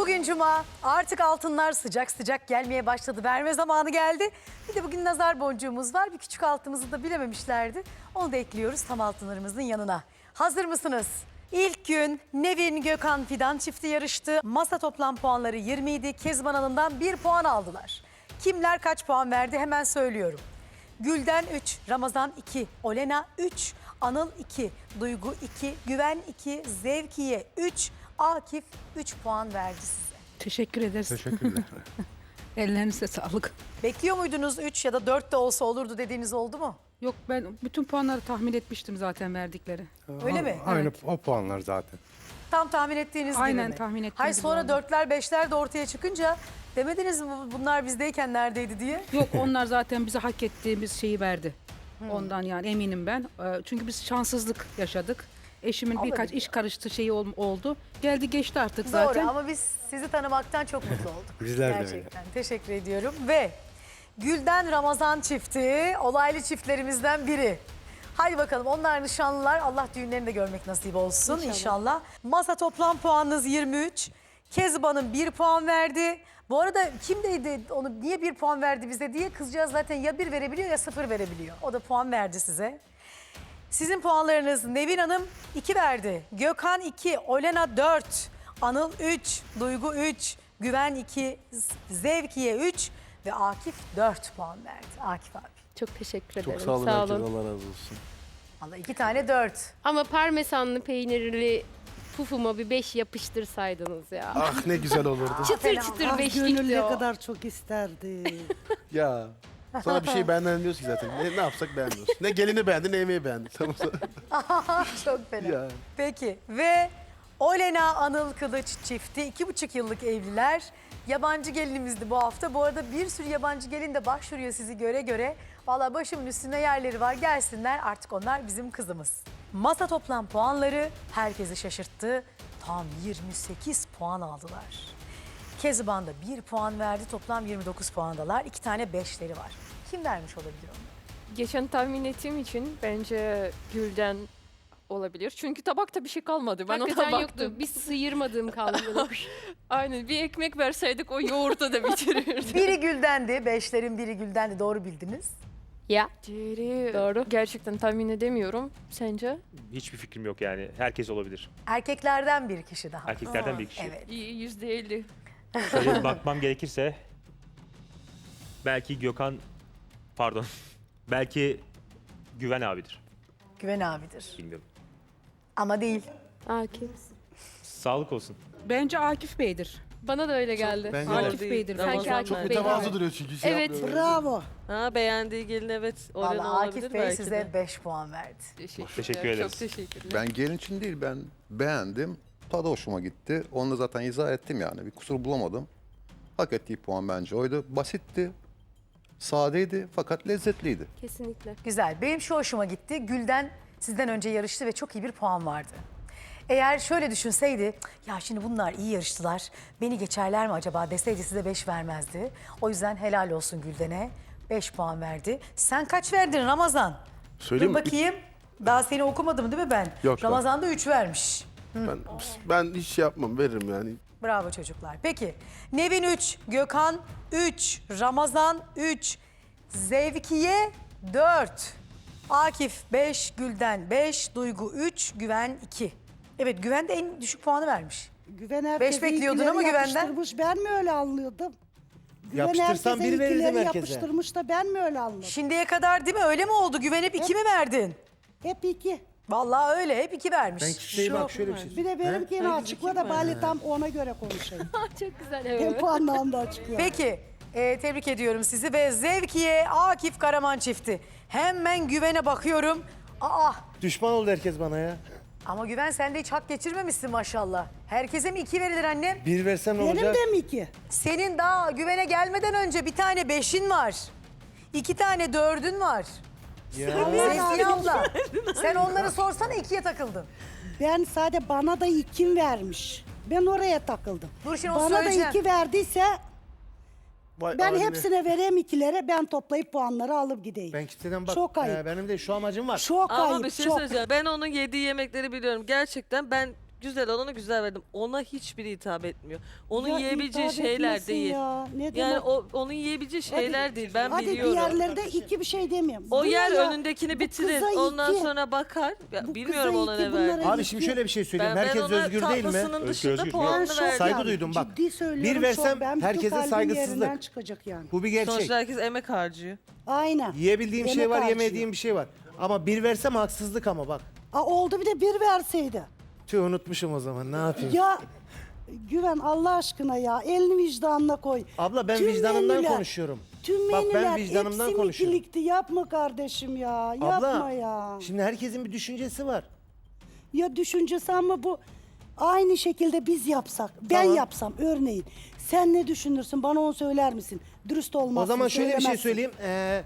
Bugün cuma artık altınlar sıcak sıcak gelmeye başladı. Verme zamanı geldi. Bir de bugün nazar boncuğumuz var. Bir küçük altımızı da bilememişlerdi. Onu da ekliyoruz tam altınlarımızın yanına. Hazır mısınız? İlk gün Nevin Gökhan Fidan çifti yarıştı. Masa toplam puanları 20 idi. Kezban Hanım'dan 1 puan aldılar. Kimler kaç puan verdi hemen söylüyorum. Gülden 3, Ramazan 2, Olena 3, Anıl 2, Duygu 2, Güven 2, Zevkiye 3, Akif 3 puan verdi size. Teşekkür ederiz. Teşekkürler. Ellerinize sağlık. Bekliyor muydunuz 3 ya da 4 de olsa olurdu dediğiniz oldu mu? Yok ben bütün puanları tahmin etmiştim zaten verdikleri. Öyle mi? Aynı Evet. o puanlar zaten. Tam tahmin ettiğiniz gibi Aynen mi? tahmin ettiğim Hayır gibi sonra oldu. dörtler beşler de ortaya çıkınca demediniz mi bu- bunlar bizdeyken neredeydi diye? Yok onlar zaten bize hak ettiğimiz şeyi verdi. Ondan yani eminim ben. Ee, Çünkü biz şanssızlık yaşadık. Eşimin birkaç iş karıştı şeyi ol- oldu. Geldi geçti artık Doğru zaten. ama biz sizi tanımaktan çok mutlu olduk. Bizler de öyle. Gerçekten teşekkür ediyorum ve Gülden Ramazan çifti olaylı çiftlerimizden biri. Haydi bakalım onlar nişanlılar Allah düğünlerini de görmek nasip olsun inşallah. Masa toplam puanınız 23. Kezban'ın 1 puan verdi. Bu arada kimdeydi onu niye 1 puan verdi bize diye kızcağız zaten ya 1 verebiliyor ya 0 verebiliyor. O da puan verdi size. Sizin puanlarınız Nevin Hanım 2 verdi. Gökhan 2, Olena 4, Anıl 3, Duygu 3, Güven 2, Zevkiye 3 ve Akif 4 puan verdi. Akif abi. Çok teşekkür ederim. Çok sağ olun herkese Allah razı olsun. Valla iki tane 4. Ama parmesanlı peynirli pufuma bir beş yapıştırsaydınız ya. Ah ne güzel olurdu. çıtır çıtır Ah gönül beşlikti ne o. kadar çok isterdi. ya. Sana bir şey beğenmiyoruz ki zaten. Ne, ne yapsak beğenmiyoruz. Ne gelini beğendi ne yemeği beğendi. Tamam. Çok fena. ya. Peki ve Olena Anıl Kılıç çifti iki buçuk yıllık evliler. Yabancı gelinimizdi bu hafta. Bu arada bir sürü yabancı gelin de başvuruyor sizi göre göre. Valla başımın üstünde yerleri var gelsinler artık onlar bizim kızımız. Masa toplam puanları herkesi şaşırttı. Tam 28 puan aldılar. Kezban da 1 puan verdi. Toplam 29 puandalar. İki tane beşleri var. Kim vermiş olabilir onu? Geçen tahmin ettiğim için bence Gül'den olabilir. Çünkü tabakta bir şey kalmadı. Ben ona Hakikaten baktım. yoktu. Bir sıyırmadığım kaldı. Aynen bir ekmek verseydik o yoğurdu da bitirirdi. Biri Gül'dendi. Beşlerin biri Gül'dendi. Doğru bildiniz. ya. Diğeri Doğru. gerçekten tahmin edemiyorum. Sence? Hiçbir fikrim yok yani. Herkes olabilir. Erkeklerden bir kişi daha. Erkeklerden bir kişi. Evet. Yüzde elli. Şöyle bir bakmam gerekirse belki Gökhan pardon. belki Güven abidir. Güven abidir. Bilmiyorum. Ama değil. Akif. Sağlık olsun. Bence Akif Bey'dir. Bana da öyle geldi. bence Akif Bey'dir. Sanki Akif Çok Bey. mütevazı duruyor çünkü. Şey Evet. yapmıyor. Bravo. Ha beğendiği gelin evet. Orhan olabilir Akif Bey belki size de. 5 puan verdi. Teşekkürler. Teşekkür ederiz. Çok teşekkürler. Ben gelin için değil ben beğendim. Tadı hoşuma gitti. Onu da zaten izah ettim yani. Bir kusur bulamadım. Hak ettiği puan bence oydu. Basitti. Sadeydi fakat lezzetliydi. Kesinlikle. Güzel. Benim şu hoşuma gitti. Gülden sizden önce yarıştı ve çok iyi bir puan vardı. Eğer şöyle düşünseydi, ya şimdi bunlar iyi yarıştılar, beni geçerler mi acaba deseydi size 5 vermezdi. O yüzden helal olsun Gülden'e. 5 puan verdi. Sen kaç verdin Ramazan? Söyleyeyim Dur mi? bakayım. Daha seni okumadım değil mi ben? Yok, Ramazan da 3 vermiş. Ben, ben hiç şey yapmam veririm yani. Bravo çocuklar. Peki Nevin 3, Gökhan 3, Ramazan 3, Zevkiye 4, Akif 5, Gülden 5, Duygu 3, Güven 2. Evet Güven de en düşük puanı vermiş. Güven herkese bekliyordun ama Güven'den. yapıştırmış. Ben mi öyle anlıyordum? Güven Yapıştırsam herkese bir verirdim ikileri herkese. yapıştırmış da ben mi öyle anladım? Şimdiye kadar değil mi öyle mi oldu? Güven hep 2 mi verdin? Hep iki. Vallahi öyle hep 2 vermiş. Ben şey bak şöyle bir şey. Bir de benimkini açıkla da bari tam ona göre konuşayım. Çok güzel Hem evet. puanlarını da açıkla. Peki e, tebrik ediyorum sizi ve Zevkiye Akif Karaman çifti. Hemen Güven'e bakıyorum. Aa Düşman oldu herkes bana ya. ama Güven sen de hiç hak geçirmemişsin maşallah. Herkese mi 2 verilir annem? Bir versem ne Benim olacak? de mi iki? Senin daha güvene gelmeden önce bir tane beşin var. iki tane dördün var. Zevkiye abla. Sen onları sorsana ikiye takıldın. Ben sadece bana da iki vermiş. Ben oraya takıldım. Dur şimdi onu Bana da söyleyeceğim. iki verdiyse Vay ben haline. hepsine vereyim ikilere ben toplayıp puanları alıp gideyim. Ben kimseden bak. Çok ayıp. e, benim de şu amacım var. Çok Ama ayıp bir şey çok. söyleyeceğim. Ben onun yediği yemekleri biliyorum. Gerçekten ben güzel olana güzel verdim. Ona hiçbiri hitap etmiyor. Onun Ya yiyebileceği hitap şeyler etmesin değil. Ya. Ne Yani demek? o onun yiyebileceği şeyler değil. Ben Hadi biliyorum. diğerlerde iki bir şey demiyorum. O yer ya? önündekini bitirir. kıza Ondan iki. sonra bakar. Ya, Bu bilmiyorum kıza ona iki, ne bunlara verdi. Abi şimdi şöyle bir şey söyleyeyim. Ben, Herkes ben ona özgür değil mi? tatlısının Özgür, dışında özgür. puanını Ben şok verdim. Saygı duydum, bak. Ciddi söylüyorum. Bir versem şok. Ben bütün herkese kalbim saygısızlık. yerinden çıkacak yani. Bu bir gerçek. Sonuçta herkes emek harcıyor. Aynen. Yiyebildiğim Yemek şey var, harcıyor. yemediğim bir şey var. Ama bir versem haksızlık ama bak. Aa, oldu bir de bir verseydi. Tüh unutmuşum o zaman ne yapayım? Ya güven Allah aşkına ya. Elini vicdanına koy. Abla ben vicdanımdan menüler- konuşuyorum. Tüm Bak ben menüler vicdanımdan hepsi konuşuyorum. mikilikti. Yapma kardeşim ya. Yapma Abla ya. şimdi herkesin bir düşüncesi var. Ya düşüncesi ama bu aynı şekilde biz yapsak. Ben Tamam. yapsam örneğin. Sen ne düşünürsün? Bana onu söyler misin? Dürüst olmazsın. o zaman şöyle bir şey söylemezsin. söyleyeyim. Ee,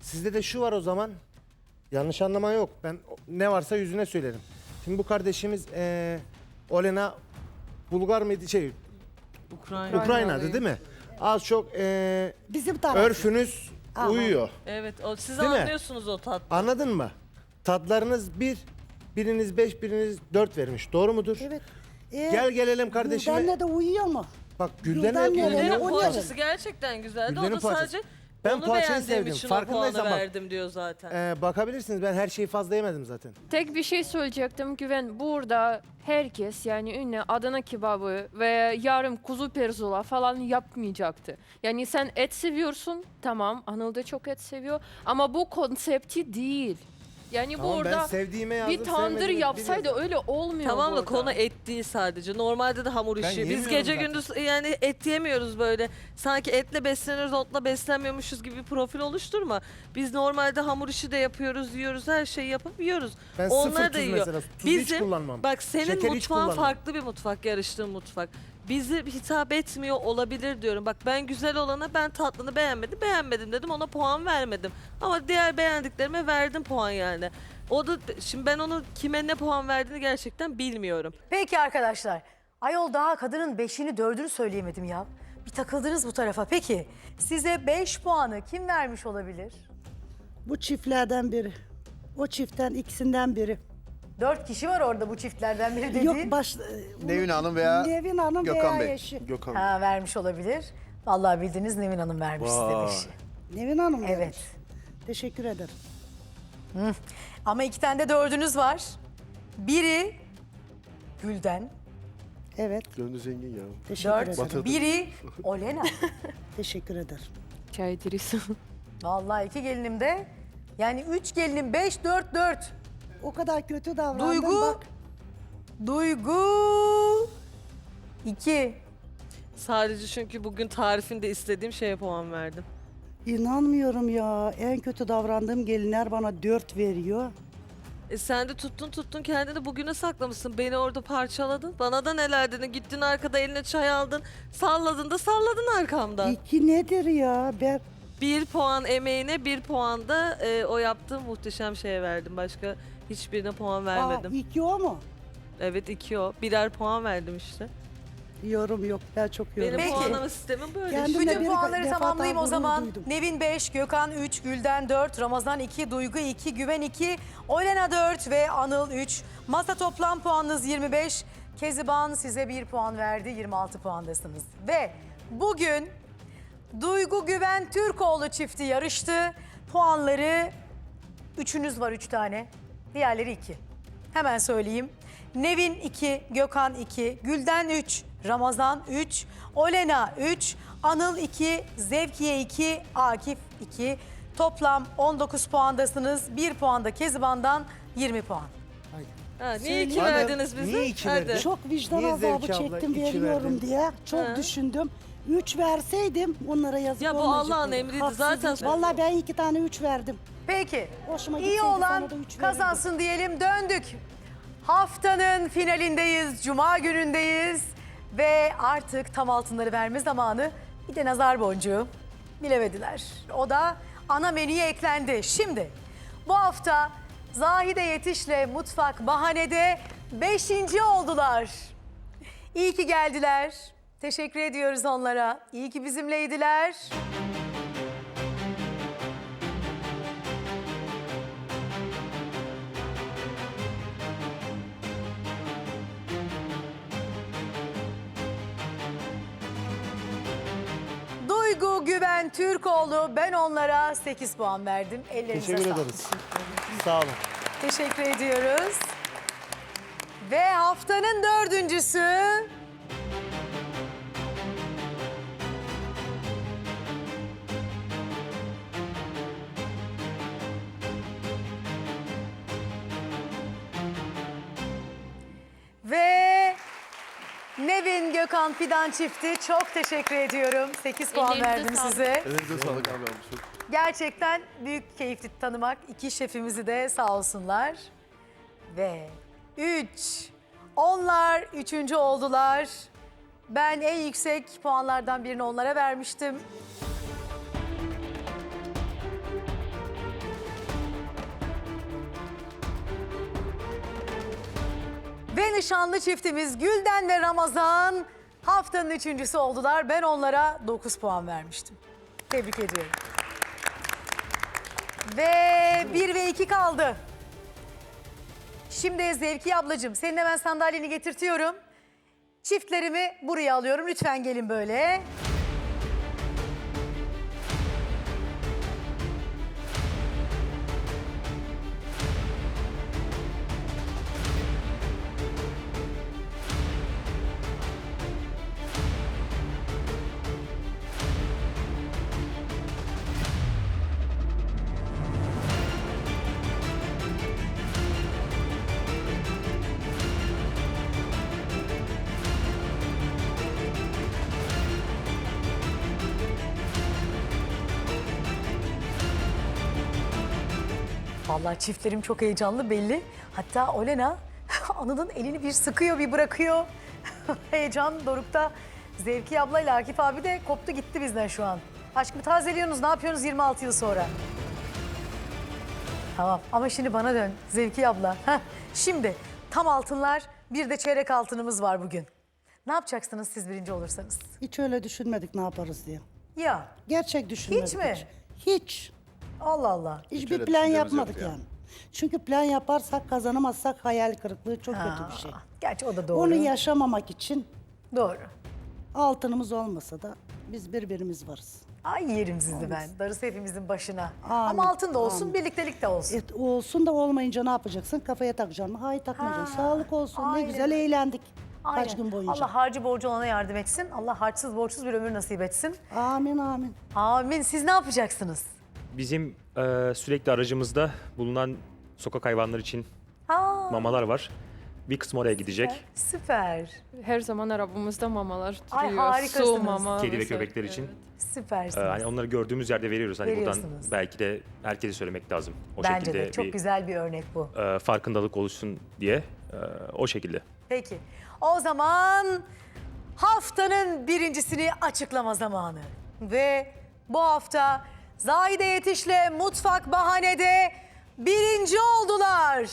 sizde de şu var o zaman. Yanlış anlama yok. Ben ne varsa yüzüne söylerim. Şimdi bu kardeşimiz ee, Olena Bulgar mıydı şey Ukrayna. Ukrayna'dı değil mi? Az çok ee, Bizim taraf. örfünüz Aha. uyuyor. Evet, o siz Değil mi? anlıyorsunuz o tat. Anladın mı? Tatlarınız bir, biriniz beş, biriniz dört vermiş. Doğru mudur? Evet. Ee, Gel gelelim kardeşime. Gülden'le de uyuyor mu? Bak Gülden Gülden'le nereye? Gülden'in Gülden'in poğaçası gerçekten güzeldi. Gülden'in o da poğaçası. sadece Ben onu poğaçayı beğendiğim sevdim. için o Farkındaysan puanı bak. verdim diyor zaten. Ee, bakabilirsiniz ben her şeyi fazla yemedim zaten. Tek bir şey söyleyecektim Güven. Burada herkes yani ünlü Adana kebabı ve yarım kuzu pirzola falan yapmayacaktı. Yani sen et seviyorsun tamam Anıl da çok et seviyor ama bu konsepti değil. Yani Tamam ben burada sevdiğime yazdım. bir tandır sevmediğime yapsaydı biliyorum. öyle olmuyor Tamam da konu et değil sadece. Normalde de hamur Ben işi. Biz yemiyorum gece zaten. gündüz yani et yemiyoruz böyle. Sanki etle besleniyoruz, otla beslenmiyormuşuz gibi bir profil oluşturma. Biz normalde hamur işi de yapıyoruz, yiyoruz, her şeyi yapıp yiyoruz. Ben Onlar sıfır da tuz yiyor. mesela. Tuzu hiç Bizim- kullanmam. Bak senin Şekeri hiç mutfağın kullanmam. farklı bir mutfak, yarıştığın mutfak. Bizi hitap etmiyor olabilir diyorum. Bak ben güzel olana ben tatlını beğenmedim, beğenmedim dedim ona puan vermedim. Ama diğer beğendiklerime verdim puan yani. O da şimdi ben onu kime ne puan verdiğini gerçekten bilmiyorum. Peki arkadaşlar. Ayol daha kadının beşini dördünü söyleyemedim ya. Bir takıldınız bu tarafa. Peki size 5 puanı kim vermiş olabilir? Bu çiftlerden biri. O çiftten ikisinden biri. Dört kişi var orada bu çiftlerden biri dediğin. Yok baş... Nevin Hanım veya Nevin Hanım Gökhan veya Bey. eşi. Gökhan. Ha vermiş olabilir. Vallahi bildiğiniz Nevin Hanım vermiş size Vay. beşi. Nevin Hanım Evet. vermiş. Teşekkür ederim. Ama iki tane de dördünüz var. Biri Gülden. Evet. Gönlü zengin ya. Teşekkür Dört. ederim. Biri Olena. Teşekkür ederim. Çay. Vallahi iki gelinim de. Yani üç gelinim beş, dört, dört. O kadar kötü davrandım. Duygu. Bak, Duygu. iki. Sadece çünkü bugün tarifinde istediğim şeye puan verdim. inanmıyorum ya. En kötü davrandığım gelinler bana dört veriyor. E sen de tuttun tuttun kendini bugüne saklamışsın. Beni orada parçaladın. Bana da neler dedin. Gittin arkada eline çay aldın. Salladın da salladın arkamda. İki nedir ya? Ben Bir puan emeğine bir puan da e, o yaptığım muhteşem şeye verdim. Başka hiçbirine puan Aa, vermedim. iki o mu? Evet iki o. Birer puan verdim işte. Yorum yok. Ben çok yorum. Benim Peki. puanlama sistemim böyle. Kendim- işte. Bütün bir puanları defa tamamlayayım o zaman. duydum. Nevin 5, Gökhan 3, Gülden 4, Ramazan 2, Duygu 2, Güven 2, Olena 4 ve Anıl 3. Masa toplam puanınız 25. Keziban size 1 puan verdi. 26 puandasınız. Ve bugün Duygu Güven Türkoğlu çifti yarıştı. Puanları üçünüz var 3 tane. Diğerleri 2. Hemen söyleyeyim. Nevin 2, Gökhan 2, Gülden 3, Ramazan 3, Olena 3, Anıl 2, Zevkiye 2, Akif 2. Toplam 19 puandasınız. 1 puan da Keziban'dan 20 puan. Ha, niye iki Anne, verdiniz bize? niye iki Hadi. verdin? Çok vicdan Niye azabı abla çektim iki veriyorum verdin? diye. Çok Ha. düşündüm. Üç verseydim onlara yazık Ya bu olmayacak Allah'ın emriydi. Haksızlık. Zaten- Vallahi ben iki tane üç verdim. Peki. Hoşuma İyi gitseydi olan sana da üç verirdim. kazansın diyelim. Döndük. Haftanın finalindeyiz. Cuma günündeyiz. Ve artık tam altınları verme zamanı. Bir de nazar boncuğu. Bilemediler. O da ana menüye eklendi. Şimdi bu hafta Zahide Yetiş'le Mutfak Bahane'de beşinci oldular. İyi ki geldiler. Teşekkür ediyoruz onlara. İyi ki bizimleydiler. Duygu Güven Türkoğlu ben onlara 8 puan verdim. Ellerinize Teşekkür sağlık. ederiz. Sağ olun. Teşekkür ediyoruz. Ve haftanın dördüncüsü Gökhan Fidan çifti çok teşekkür ediyorum. 8 puan Ellerinize verdim sağlık. size. Elinize sağlık abi. Gerçekten büyük keyifli tanımak. İki şefimizi de sağ olsunlar. Ve üç. Onlar üçüncü oldular. Ben en yüksek puanlardan birini onlara vermiştim. Ve nişanlı çiftimiz Gülden ve Ramazan haftanın üçüncüsü oldular. Ben onlara 9 puan vermiştim. Tebrik ediyorum. Ve bir ve iki kaldı. Şimdi Zevki ablacığım senin hemen sandalyeni getirtiyorum. Çiftlerimi buraya alıyorum. Lütfen gelin böyle. Vallahi çiftlerim çok heyecanlı belli. Hatta Olena Anıl'ın elini bir sıkıyor bir bırakıyor. Heyecan dorukta. Zevki abla ile Akif abi de koptu gitti bizden şu an. Aşkımı tazeliyorsunuz ne yapıyorsunuz 26 yıl sonra? Tamam ama şimdi bana dön Zevki abla. Şimdi tam altınlar bir de çeyrek altınımız var bugün. Ne yapacaksınız siz birinci olursanız? Hiç öyle düşünmedik ne yaparız diye. Ya Gerçek düşünmedik. Hiç mi? Hiç. Allah Allah. Hiçbir öyle plan yapmadık yok ya. yani. Çünkü plan yaparsak kazanamazsak hayal kırıklığı çok kötü bir şey. Aa, Gerçi o da doğru. Onu yaşamamak için Doğru. altınımız olmasa da biz birbirimiz varız. Ay yerim sizi ben. Darısı hepimizin başına. Amin, Ama altın da olsun, amin. birliktelik de olsun. Et, olsun da olmayınca ne yapacaksın? Kafaya takacaksın mı? Hayır takmayacaksın. Sağlık olsun. aynen Ne güzel eğlendik. Aynen. Kaç gün boyunca. Allah harcı borcu olana yardım etsin. Allah harçsız borçsuz bir ömür nasip etsin. Amin amin. Amin. Siz ne yapacaksınız? Bizim e, sürekli aracımızda bulunan sokak hayvanları için Aa, mamalar var. Bir kısmı oraya gidecek. süper. Her zaman arabamızda mamalar Ay, duruyor. harikasınız. Su mama. Kedi ve mesela. köpekler için. Evet. Süpersiniz. E, hani onları gördüğümüz yerde veriyoruz. Hani buradan Veriyorsunuz. belki de herkese söylemek lazım. O Bence şekilde de çok bir güzel bir örnek bu. e, farkındalık oluşsun diye e, o şekilde. Peki. O zaman haftanın birincisini açıklama zamanı. Ve bu hafta Zahide Yetiş'le Mutfak Bahane'de birinci oldular.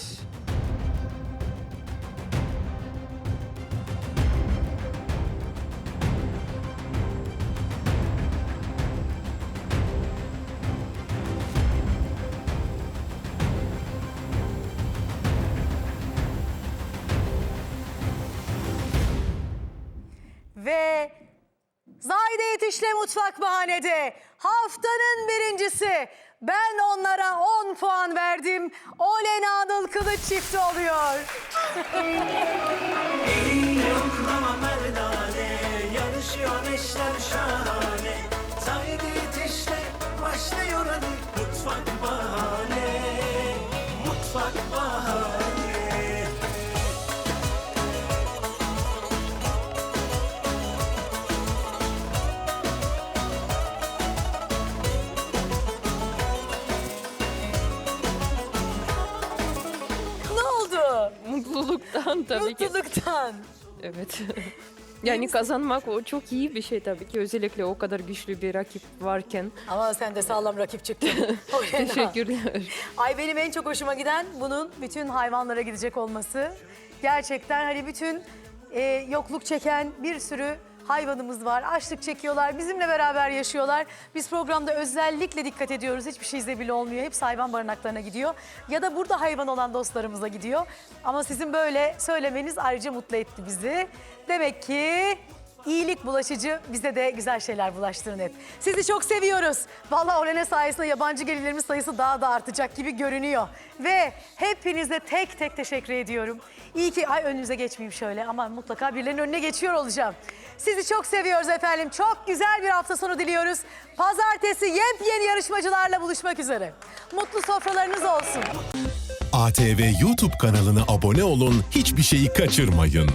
Zahide Yetiş'le Mutfak Bahane'de haftanın birincisi. Ben onlara 10 puan verdim. Olena Anıl Kılıç çifti oluyor. Zahide işte başlıyor hadi Mutfak bahane tabii ki. Mutluluktan. Evet. yani kazanmak o çok iyi bir şey tabii ki. Özellikle o kadar güçlü bir rakip varken. Ama sen de sağlam rakip çıktın. Teşekkürler. Ay benim en çok hoşuma giden bunun bütün hayvanlara gidecek olması. Gerçekten hani bütün e, yokluk çeken bir sürü hayvanımız var. Açlık çekiyorlar, bizimle beraber yaşıyorlar. Biz programda özellikle dikkat ediyoruz. Hiçbir şey zebil olmuyor. Hepsi hayvan barınaklarına gidiyor. Ya da burada hayvan olan dostlarımıza gidiyor. Ama sizin böyle söylemeniz ayrıca mutlu etti bizi. Demek ki İyilik bulaşıcı, bize de güzel şeyler bulaştırın hep. Sizi çok seviyoruz. Vallahi Olene sayesinde yabancı gelirlerimiz sayısı daha da artacak gibi görünüyor. Ve hepinize tek tek teşekkür ediyorum. İyi ki, ay önünüze geçmeyeyim şöyle ama mutlaka birilerinin önüne geçiyor olacağım. Sizi çok seviyoruz efendim. Çok güzel bir hafta sonu diliyoruz. Pazartesi yepyeni yarışmacılarla buluşmak üzere. Mutlu sofralarınız olsun. ATV YouTube kanalına abone olun, hiçbir şeyi kaçırmayın.